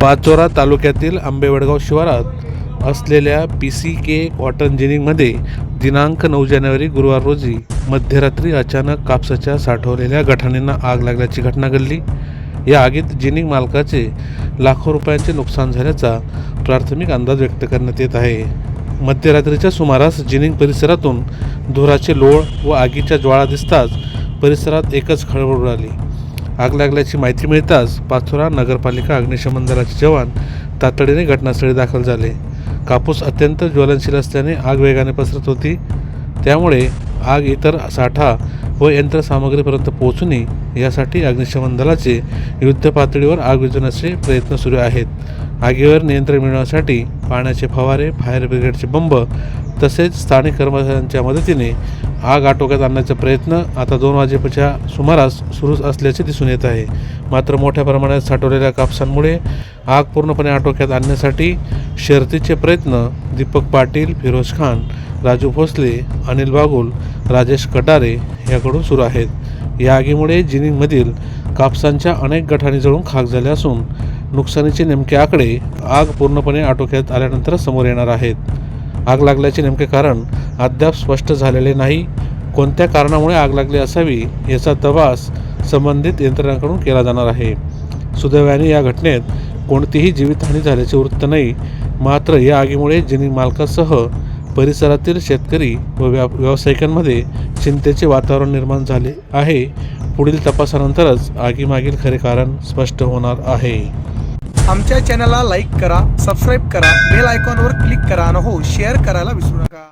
पाचोरा तालुक्यातील आंबेवडगाव शिवारात असलेल्या पी सी के कॉटन जिनिंगमध्ये दिनांक नऊ जानेवारी गुरुवार रोजी मध्यरात्री अचानक कापसाच्या साठवलेल्या गठाणींना आग लागल्याची घटना घडली. या आगीत जिनिंग मालकाचे लाखो रुपयांचे नुकसान झाल्याचा प्राथमिक अंदाज व्यक्त करण्यात येत आहे. मध्यरात्रीच्या सुमारास जिनिंग परिसरातून धुराचे लोळ व आगीच्या ज्वाळा दिसताच परिसरात एकच खळबळ उडाली. आग लागल्याची माहिती मिळताच पाचोरा नगरपालिका अग्निशमन दलाचे जवान तातडीने घटनास्थळी दाखल झाले. कापूस अत्यंत ज्वलनशील असल्याने आग वेगाने पसरत होती. त्यामुळे आग इतर साठा व यंत्रसामग्रीपर्यंत पोहोचणे यासाठी अग्निशमन दलाचे युद्ध पातळीवर आग विझवण्याचे प्रयत्न सुरू आहेत. आगीवर नियंत्रण मिळवण्यासाठी पाण्याचे फवारे फायर ब्रिगेडचे बंब तसेच स्थानिक कर्मचाऱ्यांच्या मदतीने आग आटोक्यात आणण्याचा प्रयत्न आता दोन वाजेच्या सुमारास सुरूच असल्याचे दिसून येत आहे. मात्र मोठ्या प्रमाणात साठवलेल्या कापसांमुळे आग पूर्णपणे आटोक्यात आणण्यासाठी शर्तीचे प्रयत्न दीपक पाटील फिरोज खान राजू भोसले अनिल बागुल राजेश कटारे याकडून सुरू आहेत. या आगीमुळे जिनिंगमधील कापसांच्या अनेक गठाणी जळून खाक झाल्या असून नुकसानीचे नेमके आकडे आग पूर्णपणे आटोक्यात आल्यानंतर समोर येणार आहेत. आग लागल्याचे नेमके कारण अद्याप स्पष्ट झालेले नाही. कोणत्या कारणामुळे आग लागली असावी याचा तपास संबंधित यंत्रणांकडून केला जाणार आहे. सुदैवाने या घटनेत कोणतीही जीवितहानी झाल्याचे वृत्त नाही. मात्र या आगीमुळे जिनिंग मालकासह परिसरातील शेतकरी व व्या व्यावसायिकांमध्ये चिंतेचे वातावरण निर्माण झाले आहे. पुढील तपासानंतरच आगीमागील खरे कारण स्पष्ट होणार आहे. आमच्या चॅनलला लाईक करा सबस्क्राईब करा बेल आयकॉनवर क्लिक करा आणि हो शेअर करायला विसरू नका.